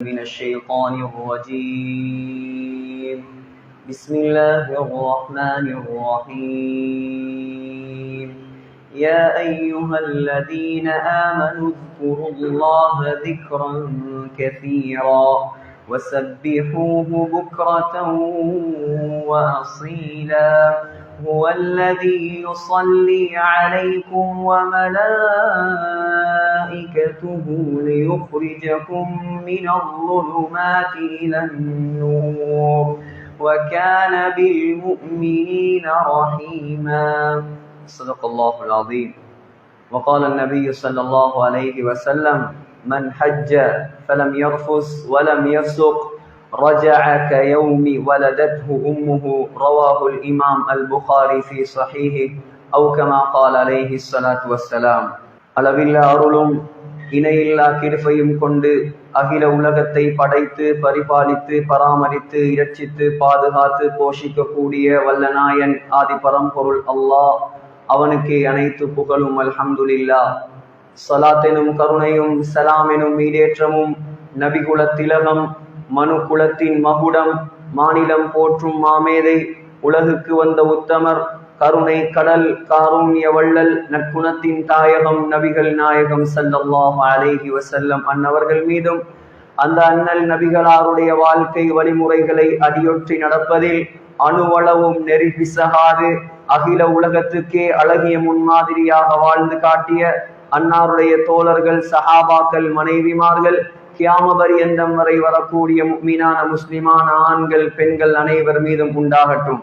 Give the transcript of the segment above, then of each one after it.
من الشيطان الرجيم. بسم الله الرحمن الرحيم. يا أيها الذين آمنوا اذكروا الله ذكرا كثيرا وسبحوه بكرة وأصيلا. هو الذي يصلي عليكم وملائكته ليخرجكم من الظلمات إلى النور وكان بالمؤمنين رحيما. صدق الله العظيم. وقال النبي صلى الله عليه وسلم من حج فلم يرفث ولم يفسق رجع كيوم ولدته أمه. رواه الإمام البخاري في صحيحه أو كما قال عليه الصلاة والسلام. அளவில்லா அருளும் இணையில்லா கிருபையும் கொண்டு அகில உலகத்தை படைத்து பரிபாலித்து பராமரித்து இரட்சித்து பாதுகாத்து போஷிக்கக்கூடிய வல்லநாயன் ஆதிபரம் பொருள் அல்லாஹ். அவனுக்கு அனைத்து புகழும் அல்ஹம்துலில்லா சலாத்தெனும் கருணையும் சலாமெனும் ஈடேற்றமும் நபிகுல திலகம் மனு குலத்தின் மகுடம் மாநிலம் போற்றும் மாமேதை உலகுக்கு வந்த உத்தமர் கருணை கடல் காருண்ய வள்ளல் நற்குணத்தின் தாயகம் நபிகள் நாயகம் ஸல்லல்லாஹு அலேஹி வசல்லம் அன்னவர்கள் மீதும் அந்த அண்ணல் நபிகளாருடைய வாழ்க்கை வழிமுறைகளை அடியொற்றி நடப்பதில் அணுவளவும் நெறி பிசகாது. அகில உலகத்துக்கே அழகிய முன்மாதிரியாக வாழ்ந்து காட்டிய அன்னாருடைய தோழர்கள் சஹாபாக்கள் மனைவிமார்கள் கியாமபரியந்தம் வரை வரக்கூடிய மீனான முஸ்லிமான ஆண்கள் பெண்கள் அனைவர் மீதும் உண்டாகட்டும்.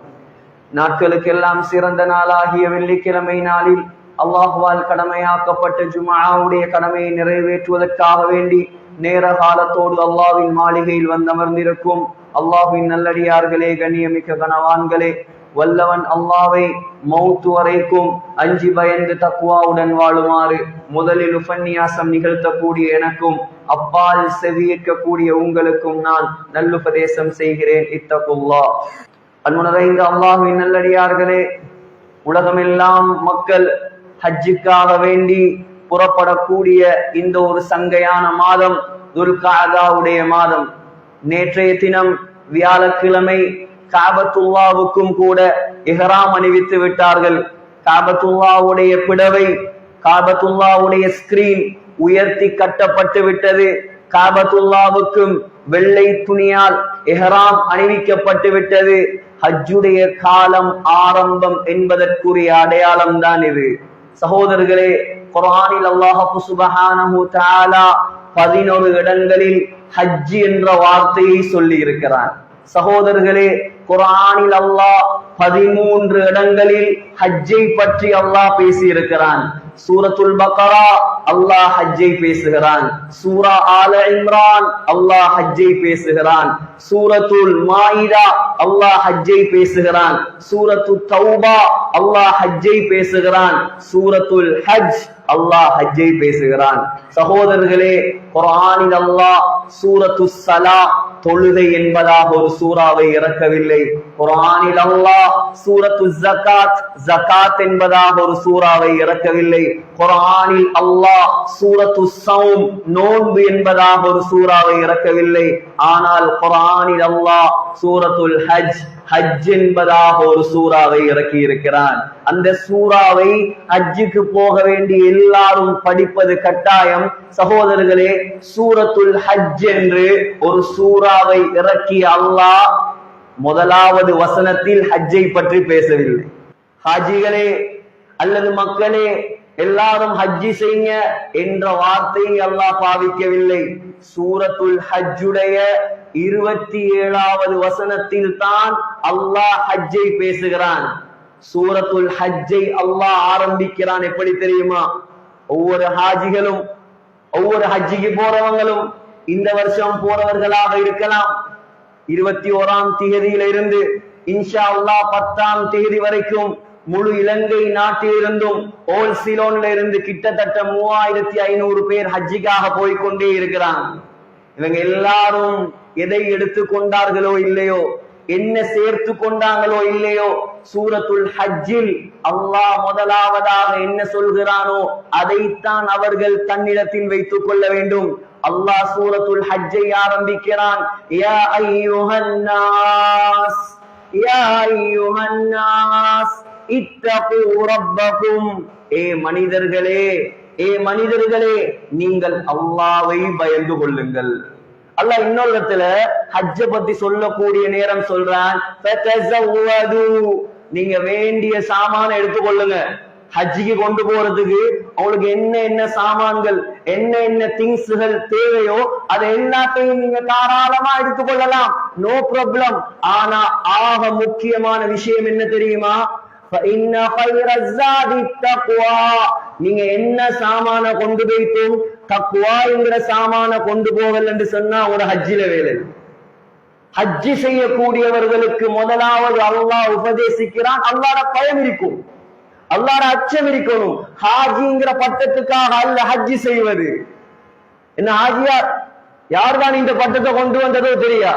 நாட்களுக்கெல்லாம் சிறந்த நாளாகிய வெள்ளிக்கிழமை நாளில் அல்லாஹுவால் கடமையாக்கப்பட்ட ஜுமாவுடைய கடமையை நிறைவேற்றுவதற்காக வேண்டி நேர காலத்தோடு அல்லாவின் மாளிகையில் வந்தமர்ந்திருக்கும் அல்லாஹின் நல்லடியார்களே கண்ணியமிக்க கனவான்களே வல்லவன் அல்லாவை மௌத்து வரைக்கும் அஞ்சி பயந்து தக்குவாவுடன் வாழுமாறு முதலில் உபன்யாசம் நிகழ்த்தக்கூடிய எனக்கும் அப்பால் செவியேற்கக்கூடிய உங்களுக்கும் நான் நல்லுபதேசம் செய்கிறேன். இத்தகுல்லா. அன்புணரைந்த அல்லாஹுவின் நல்லடியார்களே உலகமெல்லாம் மக்கள் ஹஜ்ஜுக்காக வேண்டி புறப்படக்கூடிய இந்த ஒரு சங்கையான மாதம் துல்காதாவுடைய மாதம். நேற்றைய தினம் வியாழக்கிழமை காபத்துல்லாவுக்கும் கூட இஹராம் அணிவித்து விட்டார்கள். காபத்துல்லாவுடைய பிடவை காபத்துல்லாவுடைய ஸ்கிரீன் உயர்த்தி கட்டப்பட்டு விட்டது. காபத்துல்லாவுக்கும் வெள்ளை துணியால் எஹராம் அணிவிக்கப்பட்டு விட்டது. ஹஜ்ஜுடைய காலம் ஆரம்பம் என்பதற்குரிய அடையாளம் தான் இது. சகோதரர்களே குரானில் அல்லாஹு சுபஹானஹு தாலா பதினொரு இடங்களில் ஹஜ் என்ற வார்த்தையை சொல்லி இருக்கிறான் சகோதரர்களே குரானில் அல்லாஹ் பதிமூன்று இடங்களில் ஹஜ்ஜை பற்றி அல்லாஹ் பேசி இருக்கிறான் சூரத்துல் பக்கரா அல்லாஹ் ஹஜ்ஜை பேசுகிறான். சூரா ஆல இம்ரான் அல்லாஹ் ஹஜ்ஜை பேசுகிறான். சூரத்துல் மாயிதா அல்லாஹ் ஹஜ்ஜை பேசுகிறான். சூரத்து தௌபா அல்லாஹ் ஹஜ்ஜை பேசுகிறான். சூரத்துல் ஹஜ் அல்லாஹ் ஹஜ்ஜை பேசுகிறான். சகோதரர்களே குரானில் அல்லாஹ் சூரத்து சலா தொழுகை என்பதாக ஒரு சூறாவை இறக்கவில்லை. குரானில் அல்லாஹ் சூரத்து ஜகாத் ஜகாத் என்பதாக ஒரு சூறாவை இறக்கவில்லை. குரானில் அல்லாஹ் சூரத்து சவும் நோன்பு என்பதாக ஒரு சூறாவை இறக்கவில்லை. ஆனால் குரானில் அல்லாஹ் சூரத்துல் ஹஜ் ஹஜ் என்பதாக ஒரு சூறாவை இறக்கி இருக்கிறான் அந்த சூறாவை ஹஜ்ஜுக்கு போக வேண்டிய எல்லாரும் படிப்பது கட்டாயம். சகோதரர்களே சூரத்துல் ஹஜ் என்று ஒரு சூறாவை இறக்கி அல்லாஹ் முதலாவது வசனத்தில் ஹஜ்ஜை பற்றி பேசவில்லை. ஹாஜிகளே அல்லது மக்களே எல்லாரும் ஹஜ்ஜி செய்ய என்ற வார்த்தையை அல்லாஹ் பாவிக்கவில்லை. சூரத்துல் ஹஜ்ஜுடைய இருபத்தி ஏழாவது வசனத்தில் தான் அல்லாஹ் ஹஜ்ஜை பேசுகிறான். சூரத்துல் ஹஜ்ஜை அல்லாஹ் ஆரம்பிக்கிறான். எப்படி தெரியுமா? ஒவ்வொரு ஹாஜிகளும் ஒவ்வொரு ஹஜ்ஜிக்கு போறவங்களும் இந்த வருஷம் போறவர்களாக இருக்கலாம். இருபத்தி ஓராம் தேதியில இருந்து இன்ஷா அல்லாஹ் பத்தாம் தேதி வரைக்கும் முழு இலங்கை நாட்டிலிருந்தும் ஓல் சிலோன்ல இருந்து கிட்டத்தட்ட மூவாயிரத்தி ஐநூறு பேர் ஹஜ்ஜிக்காக போய்கொண்டே இருக்கிறாங்க இவங்க எல்லாரும் எதை எடுத்து கொண்டார்களோ இல்லையோ என்ன சேர்த்து கொண்டாங்களோ இல்லையோ சூரத்துல் ஹஜ்ஜில் அல்லாஹ் முதலாவதாக என்ன சொல்கிறானோ அதைத்தான் அவர்கள் தன்னிடத்தில் வைத்துக் கொள்ள வேண்டும். அல்லாஹ் சூரத்துல் ஹஜ்ஜை ஆரம்பிக்கிறான். யா ஐயுஹன் யா ஐயுஹன் இத்தகு ரப்பகும் ஏ மனிதர்களே ஏ மனிதர்களே நீங்கள் அல்லாவை பயந்து கொள்ளுங்கள். அல்லாஹ் இன்னொரு இடத்துல ஹஜ்ஜ பத்தி சொல்லக்கூடிய நேரம் சொல்றான். நீங்க வேண்டிய சாமான எடுத்துக்கொள்ளுங்க. ஹஜ்ஜிக்கு கொண்டு போறதுக்கு உங்களுக்கு என்ன என்ன சாமான்கள் என்ன என்ன திங்ஸ்கள் தேவையோ அதை எல்லாத்தையும் நீங்க தாராளமா எடுத்துக்கொள்ளலாம். No problem. ஆனா ஆக முக்கியமான விஷயம் என்ன தெரியுமா? நீங்க என்ன சாமான கொண்டு போய்த்தோம் தக்குவா என்கிற சாமான கொண்டு போகல் என்று சொன்னா ஒரு ஹஜ்ஜில வேலை. ஹஜ்ஜி செய்யக்கூடியவர்களுக்கு முதலாவது அல்லாஹ் உபதேசிக்கிறான். அல்லாட பயம் இருக்கும். அல்லாட அச்சம் இருக்கணும். ஹாஜிங்கிற பட்டத்துக்காக அல்ல ஹஜ்ஜி செய்வது. என்ன ஹாஜியார் யார்தான் இந்த பட்டத்தை கொண்டு வந்ததோ தெரியா?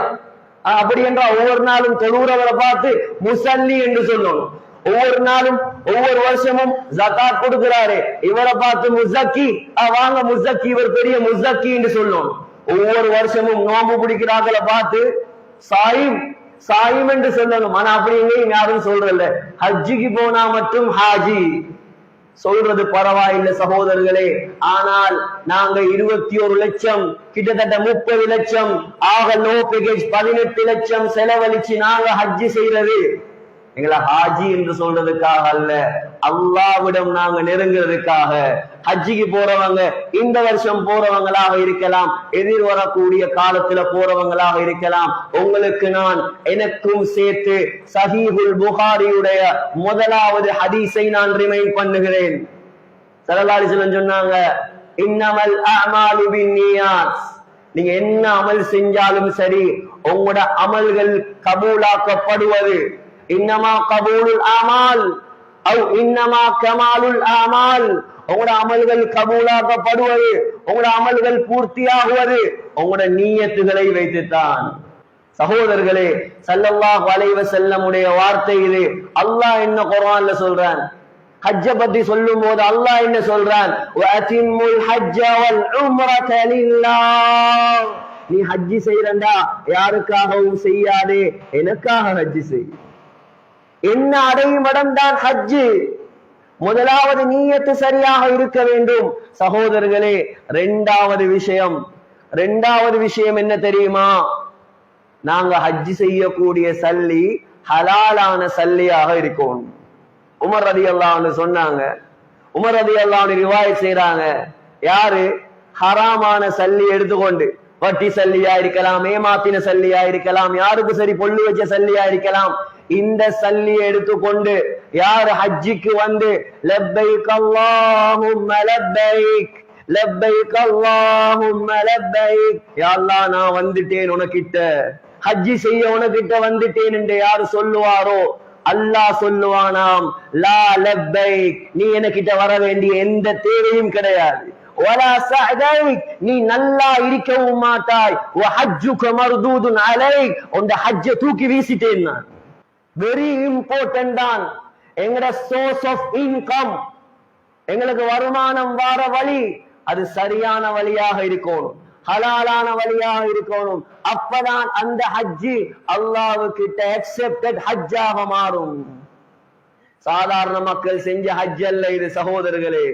அப்படி என்றால் ஒவ்வொரு நாளும் தொழுகிறவரை பார்த்து முசல்லி என்று சொல்லணும். ஒவ்வொரு நாளும் ஒவ்வொரு வருஷமும் ஜகாத் கொடுக்கிறாரு. இவரை பார்த்து முசக்கி ஆஹ் வாங்க முசக்கி இவர் பெரிய முசக்கி என்று சொல்லும். ஒவ்வொரு வருஷமும் நோம்பு பிடிக்கிறார்களை பார்த்து சாயிம் சாயிம் என்று சொல்லணும். ஆனா அப்படி எங்கேயும் யாரும் சொல்றதில்ல. ஹஜ்ஜிக்கு போனா மட்டும் ஹாஜி. சொல்றது பரவாயில்லை சகோதரர்களே. ஆனால் நாங்க இருபத்தி ஒரு லட்சம் கிட்டத்தட்ட முப்பது லட்சம் ஆக லோ பேக்கேஜ் பதினெட்டு லட்சம் செலவழிச்சு நாங்க ஹஜ்ஜி செய்யறது. எங்களை ஹாஜி என்று சொல்றதுக்காக அல்ல. அல்லாவிடம் நாங்க நெருங்குறதுக்காக. ஹஜ்ஜிக்கு போறவங்க இந்த வருஷம் போறவங்களாக இருக்கலாம். எதிர் வரக்கூடிய காலத்துல போறவங்களாக இருக்கலாம். உங்களுக்கு நான் எனக்கும் சேர்த்து சஹீபுல் புகாரியுடைய முதலாவது ஹதீஸை நான் ரிமைண்ட் பண்ணுகிறேன். சரலாலிசலம் சொன்னாங்க இன்னமல் அமாலு பின்னியாஸ் நீங்க என்ன அமல் செஞ்சாலும் சரி உங்களோட அமல்கள் கபூலாக்கப்படுவது. இன்னமா கபூலுல் ஆமால் அவ் இன்னமா கமாலுல் ஆமால் உங்களோட அமல்கள் கபூலாக்கப்படுவது உங்களோட அமல்கள் பூர்த்தியாகுவது உங்களோட நீயத்துகளை வைத்துத்தான். சகோதரர்களே சல்லல்லாஹு வளைவ செல்லமுடைய வார்த்தை இது. அல்லாஹ் என்ன குரான்ல சொல்றான்? ஹஜ்ஜ பத்தி சொல்லும் போது அல்லாஹ் என்ன சொல்றான்? வஅதிம்முல் நீ ஹஜ்ஜி செய்யறண்டா யாருக்காகவும் செய்யாதே. எனக்காக ஹஜ்ஜி செய். என்ன அடையும் இடம்தான் ஹஜ்ஜு. முதலாவது நீயத்து சரியாக இருக்க வேண்டும். சகோதரர்களே ரெண்டாவது விஷயம். ரெண்டாவது விஷயம் என்ன தெரியுமா? நாங்க ஹஜ்ஜி செய்யக்கூடிய சல்லி ஹலாலான சல்லியாக இருக்கணும் உமர் ரதி அல்லான்னு சொன்னாங்க. உமர் ரதி அல்லான்னு ரிவாய் செய்யறாங்க யாரு? ஹராமான சல்லி எடுத்துக்கொண்டு. வட்டி சல்லியா இருக்கலாம் ஏமாத்தின சல்லியா இருக்கலாம் யாருக்கு சரி பொல்லு வச்ச சல்லியா இருக்கலாம். இந்த சல்லியை எடுத்துக்கொண்டு யார் ஹஜ்ஜிக்கு வந்து லப்பைக் அல்லாஹும்ம லப்பைக் லப்பைக் அல்லாஹும்ம லப்பைக். யா அல்லாஹ் நான் வந்துட்டேன் உனக்கிட்ட. ஹஜ்ஜி செய்ய உனக்கிட்ட வந்துட்டேன் என்று யார் சொல்லுவாரோ அல்லாஹ் சொல்லுவானாம் லா லப்பைக். நீ எனக்கிட்ட வர வேண்டிய எந்த தேவையும் கிடையாது. நீ நல்லா இருக்கவும் மாட்டாய். ஓ ஹஜ்ஜுக்கு மருதூதுன் அலை உந்த ஹஜ்ஜ தூக்கி வீசிட்டேன் வெரி இம்பார்ட்டன்ட் தான். எங்கட சோர்ஸ் ஆஃப் இன்கம் எங்களுக்கு வருமானம் வார வழி. அது சரியான வழியாக இருக்கணும். ஹலாலான வழியாக இருக்கணும். அப்பதான் அந்த ஹஜ்ஜி அல்லாவு கிட்ட அக்செப்டட் ஹஜ்ஜாக மாறும். சாதாரண மக்கள் செஞ்ச ஹஜ் அல்ல இது சகோதரர்களே.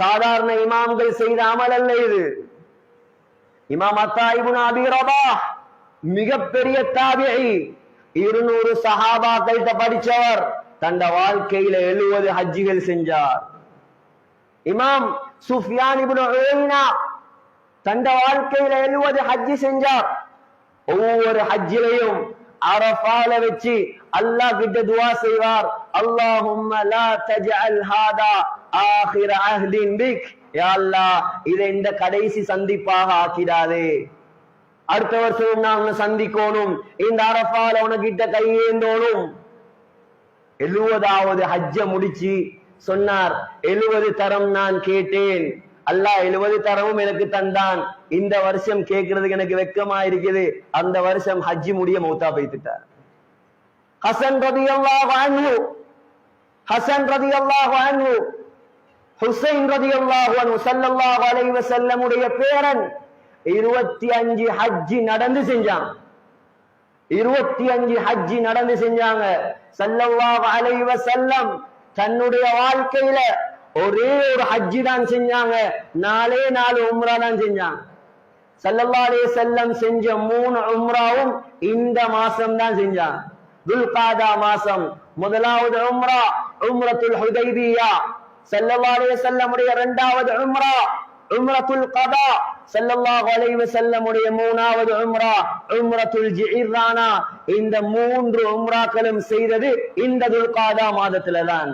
சாதாரண இமாம்கள் செய்த அமல் அல்ல இது. இமாம் அத்தாயிபுன் அபி மிகப்பெரிய தாபியை இருநூறு சஹாபாக்கள்கிட்ட படிச்சவர் தந்த வாழ்க்கையில எழுவது ஹஜ்ஜிகள் செஞ்சார். இமாம் சுஃபியான் இப்னு தந்த வாழ்க்கையில எழுவது ஹஜ்ஜி செஞ்சார். ஒவ்வொரு ஹஜ்ஜிலையும் அரஃபால வச்சு அல்லாஹ் கிட்ட துவா செய்வார். அல்லாஹும்ம லா தஜ்அல் ஹாதா ஆகிர அஹ்தின் பிக். யா அல்லாஹ் இதை இந்த கடைசி சந்திப்பாக ஆக்கிடாதே. அடுத்த வருஷம் நாங்க சந்திக்கணும். இந்த அரபால உனக்கிட்ட கையேந்தோணும். எழுவதாவது ஹஜ்ஜ முடிச்சு சொன்னார். எழுவது தரம் நான் கேட்டேன். அல்லாஹ் எழுவது தரவும் எனக்கு தந்தான். இந்த வருஷம் கேட்கறதுக்கு எனக்கு வெக்கமா இருக்குது. அந்த வருஷம் ஹஜ்ஜி முடிய மௌத்தா பைத்துட்டார் ஹசன் ரதி வாங்கு ஹசன் ரதி வாங்கு ஹுசைன் ரதி அல்லாஹுவன் ஸல்லல்லாஹு அலைஹி செல்லமுடைய பேரன் இருபத்தி அஞ்சு ஹஜ்ஜி நடந்து செஞ்சான். இருபத்தி அஞ்சு ஹஜ்ஜி நடந்து செஞ்சாங்க. சல்லல்லாஹு அலைஹி செல்லம் தன்னுடைய வாழ்க்கையில ஒரே ஒரு ஹஜ்ஜி தான் செஞ்சாங்க. நாலே நாலு உம்ரா தான் செஞ்சாங்க. சல்லல்லாலே செல்லம் செஞ்ச மூணு உம்ராவும் இந்த மாசம் தான் செஞ்சாங்க. துல்காதா மாசம். முதலாவது உம்ரா உம்ரத்துல் ஹுதைபியா. சல்லல்லாஹு செல்லமுடைய இரண்டாவது உம்ரா உம்ரத்துல் கதா. ஸல்லல்லாஹு அலைஹி வஸல்லமுடைய மூணாவது உம்ரா உம்ரத்துல் ஜிஹ்ரானா இந்த மூன்று உம்ராக்களும் செய்தது இந்த துல்காதா மாதத்துல தான்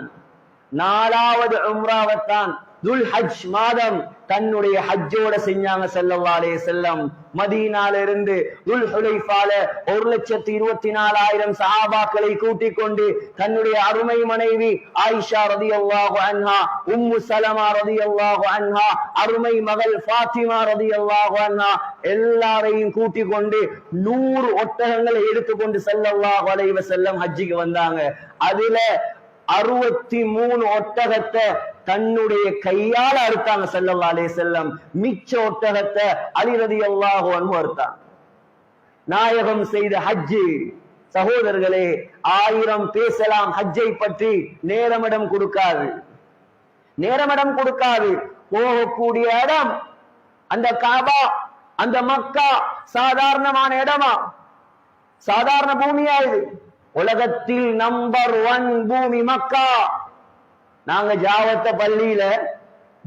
நாலாவது உம்ராவத்தான் துல் ஹஜ் மாதம் தன்னுடைய ஹஜ்ஜோட செஞ்சாங்க ஸல்லல்லாஹு செல்லம் வஸல்லம். மதீனால இருந்து துல் ஹுலைஃபால ஒரு லட்சத்தி இருபத்தி நாலாயிரம் சஹாபாக்களை கூட்டிக் கொண்டு தன்னுடைய அருமை மனைவி ஆயிஷா ரதியல்லாஹு அன்ஹா உம்மு சலமா ரதியல்லாஹு அன்ஹா அருமை மகள் ஃபாத்திமா ரதியல்லாஹு அன்ஹா எல்லாரையும் கூட்டிக் கொண்டு நூறு ஒட்டகங்களை எடுத்துக்கொண்டு செல்லவா அலைஹி செல்லம் ஹஜ்ஜிக்கு வந்தாங்க. அதுல அறுபத்தி மூணு ஒட்டகத்தை தன்னுடைய கையால அறுத்தாங்க செல்லல்லா அலே செல்லம் மிச்ச ஒட்டகத்தை அலி ரலியல்லாஹு அறுத்தான் அறுத்தாங்க. நாயகம் செய்த ஹஜ்ஜு. சகோதரர்களே ஆயிரம் பேசலாம் ஹஜ்ஜை பற்றி நேரமிடம் கொடுக்காது. நேரமிடம் கொடுக்காது. போகக்கூடிய இடம் அந்த காபா அந்த மக்கா சாதாரணமான இடமா? சாதாரண பூமியா இது? உலகத்தில் நம்பர் ஒன் பூமி மக்கா. நாங்க ஜாவத்த பள்ளியில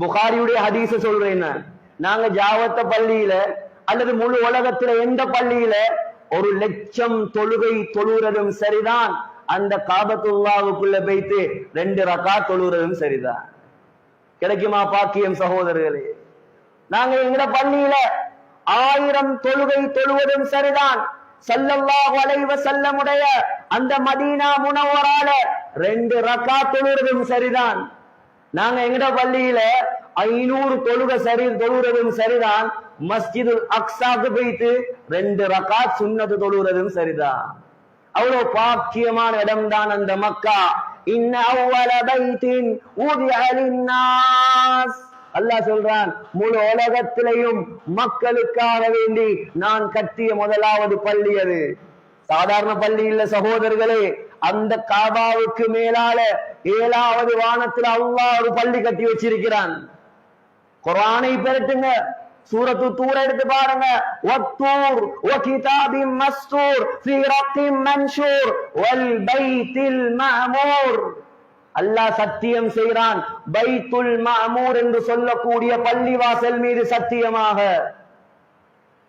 புகாரியுடைய ஹதீச சொல்றேன் நாங்க ஜாவத்த பள்ளியில அல்லது முழு உலகத்துல எந்த பள்ளியில ஒரு லட்சம் தொழுகை தொழுறதும் சரிதான். அந்த காபத்துல்லாவுக்குள்ள போய்த்து ரெண்டு ரக்கா தொழுறதும் சரிதான். கிடைக்குமா பாக்கியம் சகோதரர்களே? நாங்க எங்கட பள்ளியில ஆயிரம் தொழுகை தொழுவதும் சரிதான். ஸல்லல்லாஹு அலைஹி செல்லமுடைய அந்த மதீனா முனவரால ரெண்டு ரக்கா தொழுறதும் சரிதான். நாங்க எங்கட பள்ளியில ஐநூறு தொழுக சரி தொழுறதும் சரிதான். மஸ்ஜிது அக்ஸாக்கு போயிட்டு ரெண்டு ரக்கா சுண்ணத்து தொழுறதும் சரிதான். அவ்வளவு பாக்கியமான இடம் தான் அந்த மக்கா. இன்ன அவ்வள பைத்தின் ஊதி அலின்னாஸ். அல்லாஹ் சொல்றான் முழு உலகத்திலையும் மக்களுக்காக வேண்டி நான் கட்டிய முதலாவது பள்ளி அது. சாதாரண பள்ளி இல்ல சகோதரர்களே அந்த காபாவுக்கு மேலால ஏழாவது வானத்துல அல்லாஹ் ஒரு பள்ளி கட்டி வச்சிருக்கிறான். குரானை பெருட்டுங்க சூரத்து தூர எடுத்து பாருங்க. வத்தூர் வகிதாபின் மஸ்தூர் ஃபீ ரத்தின் மன்ஷூர் வல் பைத்தில் மஅமூர் அல்லாஹ் சத்தியம் செய்கிறான். பைத்துல் மாமூர் என்று சொல்லக்கூடிய பள்ளிவாசல் மீது சத்தியமாக.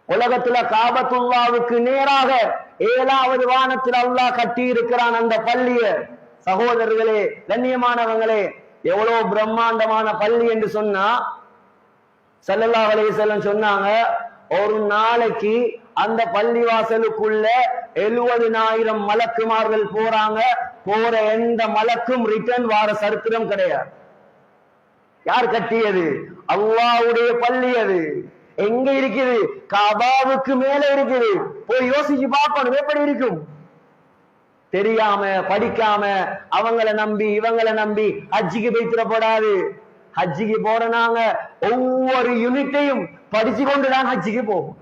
உலகத்துல காபத்துல்லாவுக்கு நேராக ஏழாவது வானத்தில் அல்லாஹ் கட்டி இருக்கிறான் அந்த பள்ளிய. சகோதரர்களே கண்ணியமானவங்களே எவ்வளவு பிரம்மாண்டமான பள்ளி என்று சொன்னா செல்லல்லா அலைஹி சொன்னாங்க ஒரு நாளைக்கு அந்த பள்ளிவாசலுக்குள்ள எழுபதினாயிரம் மலக்குமார்கள் போறாங்க போற எந்த மலக்கும் ரிட்டர்ன் வார சரித்திரம் கிடையாது. யார் கட்டியது? அல்லாவுடைய பள்ளி அது. எங்க இருக்குது? கபாவுக்கு மேல இருக்குது. போய் யோசிச்சு பார்க்கணும் எப்படி இருக்கும்? தெரியாம படிக்காம அவங்கள நம்பி இவங்கள நம்பி ஹஜ்ஜிக்கு போய்த்திடப்படாது ஹஜ்ஜிக்கு போற நாங்க ஒவ்வொரு யூனிட்டையும் படிச்சு கொண்டுதான் ஹஜ்ஜிக்கு போகும்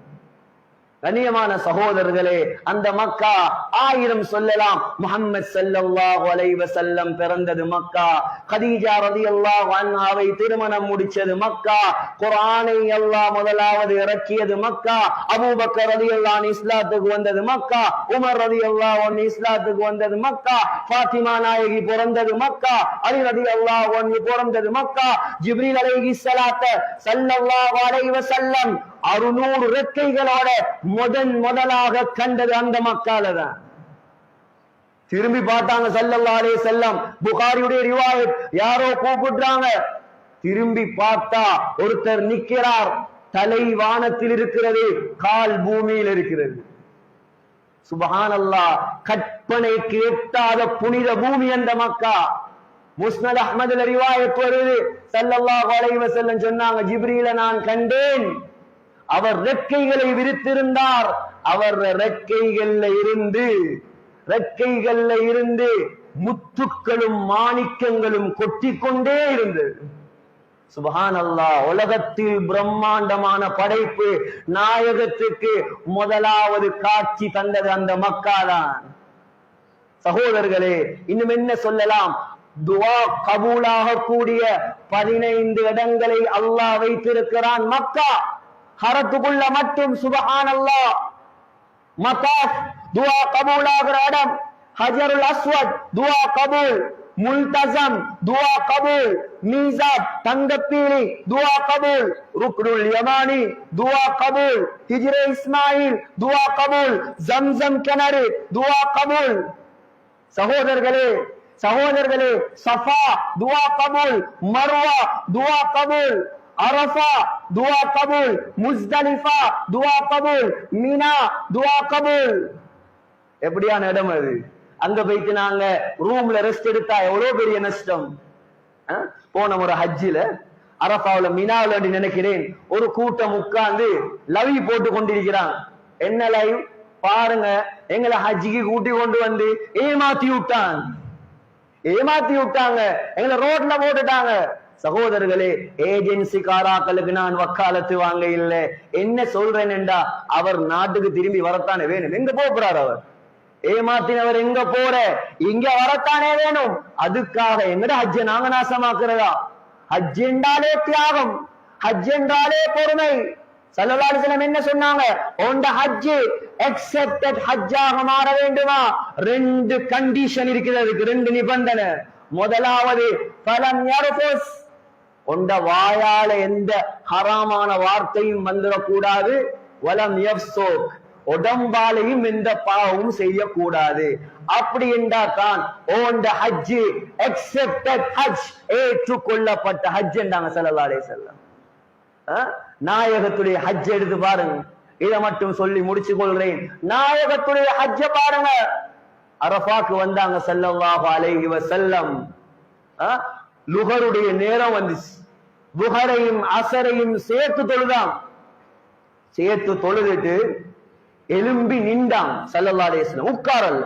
கண்ணியமான சகோதரர்களே அந்த மக்கா ஆயிரம் சொல்லலாம். முஹம்மது ஸல்லல்லாஹு அலைவ செல்லம் பிறந்தது மக்கா. கதீஜா அல்லாஹ் அண்ணாவை திருமணம் முடிச்சது மக்கா. குரானை அல்லாஹ் முதலாவது இறக்கியது மக்கா. அபூபக்கர் ரதி அன்ஹு இஸ்லாத்துக்கு வந்தது மக்கா. உமர் ரலியல்லாஹு அன்ஹு இஸ்லாத்துக்கு வந்தது மக்கா. ஃபாத்திமா நாயகி பிறந்தது மக்கா. அலி ரலியல்லாஹு அன்ஹு பிறந்தது மக்கா. ஜிப்ரீல் அலைஹி சலாத்த ஸல்லல்லாஹு அலைவ செல்லம் அறுநூறு ரெக்கைகளோட முதன் முதலாக கண்டது அந்த மக்கால தான் திரும்பி பார்த்தாங்க செல்லல்லாலே செல்லம் புகாரியுடைய ரிவாயத் யாரோ கூப்பிடுறாங்க. திரும்பி பார்த்தா ஒருத்தர் நிக்கிறார். தலை வானத்தில் இருக்கிறது கால் பூமியில் இருக்கிறது. சுபஹானல்லா கற்பனைக்கு எட்டாத புனித பூமி அந்த மக்கா. முஸ்னத் அஹமதுல ரிவாயத் வருது. ஸல்லல்லாஹு அலைஹி வஸல்லம் சொன்னாங்க ஜிப்ரீல நான் கண்டேன். அவர் ரெக்கைகளை விரித்திருந்தார். அவர் ரெக்கைகள்ல இருந்து ரெக்கைகள்ல இருந்து முத்துக்களும் மாணிக்கங்களும் கொட்டிக்கொண்டே இருந்தது. சுபஹான் அல்லாஹ் உலகத்தில் பிரம்மாண்டமான படைப்பு நாயகத்துக்கு முதலாவது காட்சி தந்தது அந்த மக்காதான். சகோதரர்களே இன்னும் என்ன சொல்லலாம்? துவா கபூலாக கூடிய பதினைந்து இடங்களை அல்லாஹ் வைத்திருக்கிறான் மக்கா. ஹரத்துக்குள்ள மட்டும் சுபஹான் அல்லாஹ் மத்தாஃப் துவா கபூலாகிற இடம். ஹஜருல் அஸ்வத் துவா கபூல். முல்தசம் துவா கபூல். மீசாப் தங்கப்பீலி துவா கபூல். ருக்னுல் யமானி துவா கபூல். ஹிஜ்ரே இஸ்மாயில் துவா கபூல். ஜம்சம் கிணறு துவா கபூல். சகோதரர்களே சகோதரர்களே சஃபா துவா கபூல். மர்வா துவா கபூல். அரஃபா துவா கபூல் முஸ்தலிஃபா துவா கபூல் மீனா துவா கபூல் எப்படியான இடம் அது? அங்க போயிட்டு நாங்க ரூம்ல ரெஸ்ட் எடுத்தா எவ்வளவு பெரிய நஷ்டம்? ஆ? போன ஒரு ஹஜ்ஜில அரபாவுல மினாவில் நினைக்கிறேன். ஒரு கூட்டம் உட்கார்ந்து லவி போட்டு கொண்டிருக்கிறான். என்ன லைவ் பாருங்க எங்களை ஹஜ்ஜிக்கு கூட்டி கொண்டு வந்து ஏமாத்தி விட்டான். ஏமாத்தி விட்டாங்க. எங்களை ரோட்ல போட்டுட்டாங்க. சகோதரர்களே ஏஜென்சி காராக்களுக்கு நான் வக்காலத்து வாங்க இல்ல என்ன சொல்றேன்டா அவர் நாட்டுக்கு திரும்பி வரத்தானே வேணும். எங்க போறார் அவர்? ஏமாத்தினவர் எங்க போற? இங்க வரத்தானே வேணும். அதுக்காக எங்கட ஹஜ்ஜ நாங்க நாசமாக்குறதா? ஹஜ் என்றாலே தியாகம். ஹஜ் என்றாலே பொறுமை. சல்லல்லாஹு என்ன சொன்னாங்க? உண்ட ஹஜ் அக்செப்டட் ஹஜ்ஜாக மாற வேண்டுமா? ரெண்டு கண்டிஷன் இருக்கிறதுக்கு ரெண்டு நிபந்தனை. முதலாவது பலம் யாரு உண்ட வாயால எந்த ஹராமான வார்த்தையும் வந்துடக்கூடாது. வலம் யஃப்சோக். உடம்பாலையும் எந்த பாவமும் செய்யக்கூடாது. அப்படி என்றா தான் ஓண்ட ஹஜ் எக்ஸெப்டட் ஹஜ் ஏற்றுக்கொள்ளப்பட்ட ஹஜ் என்றாங்க ஸல்லல்லாஹு செல்லம் நாயகத்துடைய ஹஜ் எடுத்து பாருங்க. இதை மட்டும் சொல்லி முடிச்சு கொள்கிறேன். நாயகத்துடைய ஹஜ்ஜ பாருங்க. அரஃபாக்கு வந்தாங்க ஸல்லல்லாஹு அலைஹி வசல்லம் லுகருடைய நேரம் வந்துச்சு. லுகரையும் அசரையும் சேர்த்து தொழுதாம். சேர்த்து தொழுதுட்டு எலும்பி நின்றான் ஸல்லல்லாஹு அலைஹி வஸல்லம். உட்காரல்ல.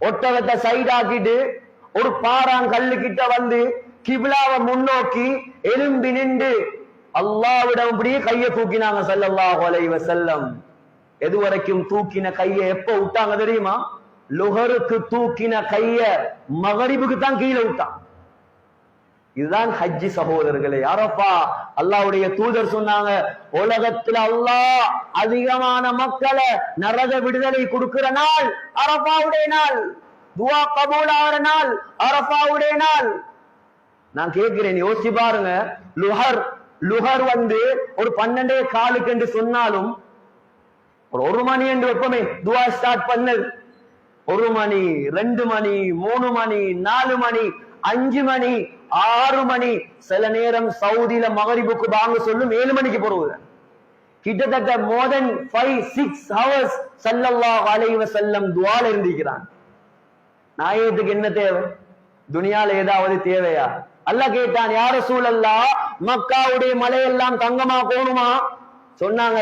ஒட்டகத்தை சைடாக்கிட்டு ஒரு பாறாங்கல்லு கிட்ட வந்து கிபிலாவை முன்னோக்கி எலும்பி நின்று அல்லாவிடம் அப்படியே கையை தூக்கினாங்க செல்லல்லா அலைஹி செல்லம் எது வரைக்கும் தூக்கின கைய எப்ப விட்டாங்க தெரியுமா? லுகருக்கு தூக்கின கைய மகரிபுக்கு தான் கீழே விட்டான். இதுதான் ஹஜ்ஜி சகோதரர்களே. அரஃபா அல்லாவுடைய தூதர் சொன்னாங்க உலகத்துல அல்லாஹ் அதிகமான மக்களை நரக விடுதலை கொடுக்கிற நாள் அரபாவுடைய நாள். துவா கபூல் ஆகிற நாள் அரபாவுடைய நாள். நான் கேட்கிறேன் யோசிச்சு பாருங்க. லுஹர் லுஹர் வந்து ஒரு பன்னெண்டே காலுக்கு என்று சொன்னாலும் ஒரு ஒரு மணி என்று எப்பவுமே துவா ஸ்டார்ட் பண்ணது ஒரு மணி ரெண்டு மணி மூணு மணி நாலு மணி அஞ்சு மணி ஆறு மணி சில நேரம் சவுதியில மகரிபுக்கு வாங்க சொல்லும் ஏழு மணிக்கு போறது. கிட்டத்தட்ட more than five six hours சல்லல்லா வலைவ செல்லம் துவால இருந்திருக்கிறான். நாயகத்துக்கு என்ன தேவை? துனியால ஏதாவது தேவையா? அல்ல கேட்டான் யார சூழல்லா மக்காவுடைய மலையெல்லாம் தங்கமா போகணுமா சொன்னாங்க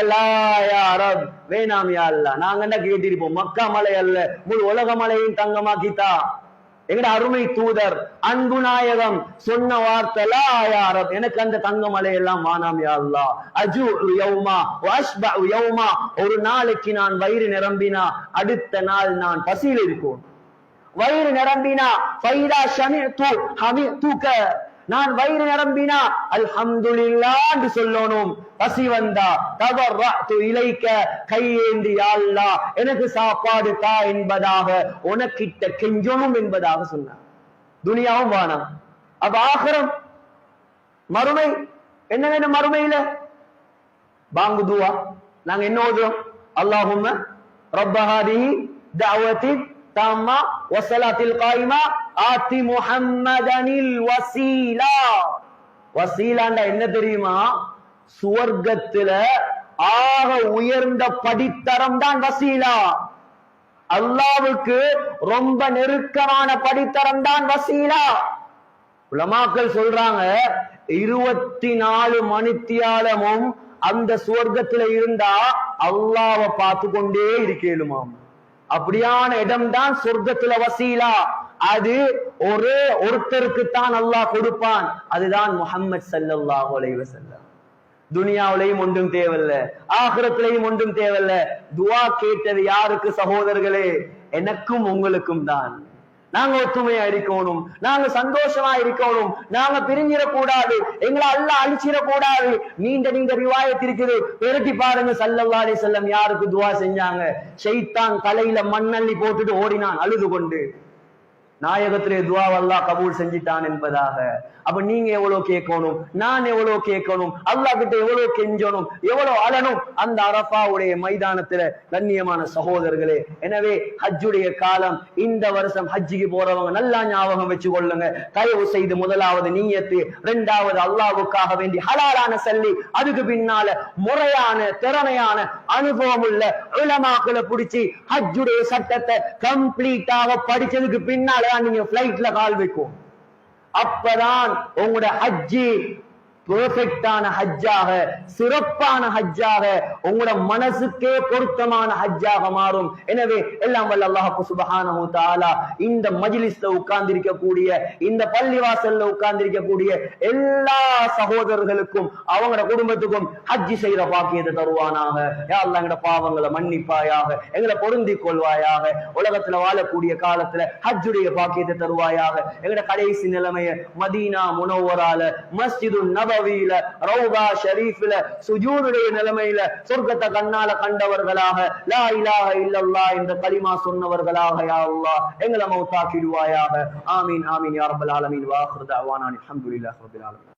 யா ரப் வேணாம் யா அல்லாஹ். நாங்க என்ன கேட்டிருப்போம்? மக்கா மலை அல்ல முழு உலக மலையும் தங்கமாக்கித்தா எங்கட அருமை தூதர் அன்பு நாயகம் சொன்ன வார்த்தை லா எனக்கு அந்த தங்கமலை மலையெல்லாம் வானாம் யாருலா அஜு யௌமா வாஷ்பா யௌமா ஒரு நாளைக்கு நான் வயிறு நிரம்பினா அடுத்த நாள் நான் பசியில் இருக்கும். வயிறு நிரம்பினா ஃபைதா ஹமி தூக்க நான் வயிறு நிரம்பினா அல்ஹம்துலில்லான்னு சொல்லணும். பசி வந்தா தவறு இலைக்க கையேந்தி யா எனக்கு சாப்பாடு தா என்பதாக உனக்கிட்ட கெஞ்சணும் என்பதாக சொன்னார். துனியாவும் வானம் அப்ப ஆகரம் மறுமை என்ன வேணும் மறுமையில? பாங்கு துவா. நாங்க என்ன ஓதுறோம்? அல்லாஹும் ரப்பஹாதி தஅவத்தி தாம்மா வஸலாத்தில் காயிமா ஆத்தி முஹம்மதனில் வசீலா வசீலாண்டா என்ன தெரியுமா? சுவர்க்கத்துல ஆக உயர்ந்த படித்தரம் தான் வசீலா. அல்லாவுக்கு ரொம்ப நெருக்கமான படித்தரம் தான் வசீலா. உலமாக்கள் சொல்றாங்க இருபத்தி நாலு மணித்தியாலமும் அந்த சுவர்க்கத்துல இருந்தா அல்லாவை பார்த்து கொண்டே இருக்கேலுமாம் அப்படியான இடம் தான் சொர்க்கத்துல வசீலா. அது ஒரே ஒருத்தருக்கு தான் அல்லாஹ் கொடுப்பான். அதுதான் முஹம்மது ஸல்லல்லாஹு அலைவசல்லம் துனியாவிலையும் ஒன்றும் தேவையில்ல ஆகிரத்திலையும் ஒன்றும் தேவையில்ல. துவா கேட்டது யாருக்கு சகோதரர்களே? எனக்கும் உங்களுக்கும் தான். நாங்க ஒற்றுமையா இருக்கணும். நாங்க சந்தோஷமா இருக்கணும். நாங்க பிரிஞ்சிடக்கூடாது எங்களை அல்ல அழிச்சிடக்கூடாது. நீண்ட நீண்ட ரிவாயத் இருக்குது பெருட்டி பாருங்க சல்லல்லா செல்லம் யாருக்கு துவா செஞ்சாங்க? செய்தான் தலையில மண்ணள்ளி போட்டுட்டு ஓடினான் அழுது கொண்டு. நாயகத்திலே துவா அல்லாஹ் கபூல் செஞ்சிட்டான் என்பதாக. அப்ப நீங்க எவ்வளவு கேட்கணும்? நான் எவ்வளவு கேட்கணும்? அல்லாஹ் கிட்ட எவ்வளவு கெஞ்சணும்? எவ்வளவு அழணும்? அந்த அரபாவுடைய மைதானத்துல கண்ணியமான சகோதரர்களே எனவே ஹஜ்ஜுடைய காலம் இந்த வருஷம் ஹஜ்ஜிக்கு போறவங்க நல்லா ஞாபகம் வச்சு கொள்ளுங்க தயவு செய்து முதலாவது நீயத்து இரண்டாவது அல்லாஹ்வுக்காக வேண்டி ஹலாலான சல்லி அதுக்கு பின்னால முறையான திறமையான அனுபவம் உள்ள இளமாக்களை பிடிச்சி ஹஜ்ஜுடைய சட்டத்தை கம்ப்ளீட்டாக படிச்சதுக்கு பின்னால நீங்க பிளைட்ல கால் வைக்கும். அப்பதான் உங்களோட ஹஜ்ஜி பெர்ஃபெக்டான ஹஜ்ஜாக சிறப்பான ஹஜ்ஜாக உங்களோட மனசுக்கே பொருத்தமான ஹஜ்ஜாக மாறும். எனவே எல்லாம் வல்ல அல்லாஹு சுபஹானஹு தஆலா இந்த மஜ்லிஸ்ல உட்கார்ந்திருக்க கூடிய இந்த பள்ளிவாசல்ல உட்கார்ந்திருக்கக்கூடிய எல்லா சகோதரர்களுக்கும் அவங்களோட குடும்பத்துக்கும் ஹஜ்ஜி செய்யற பாக்கியத்தை தருவானாக. யா அல்லாஹ் எங்கட பாவங்களை மன்னிப்பாயாக எங்களை பொருந்திக் கொள்வாயாக உலகத்துல வாழக்கூடிய காலத்துல ஹஜ்ஜுடைய பாக்கியத்தை தருவாயாக எங்கட கடைசி நிலைமையை மதீனா முனவரால மஸ்ஜிது நபர் நபவியில ரவுதா ஷரீஃபில சுஜூனுடைய நிலைமையில சொர்க்கத்தை கண்ணால கண்டவர்களாக லா இலாக இல்லல்லா என்ற கலிமா சொன்னவர்களாக யா அல்லாஹ் எங்களை மௌத்தாக்கிடுவாயாக. ஆமீன் ஆமீன் யா ரப்பல் ஆலமீன். வாஹிரு தஅவானா அல்ஹம்துலில்லாஹி ரப்பில் ஆலமீன்.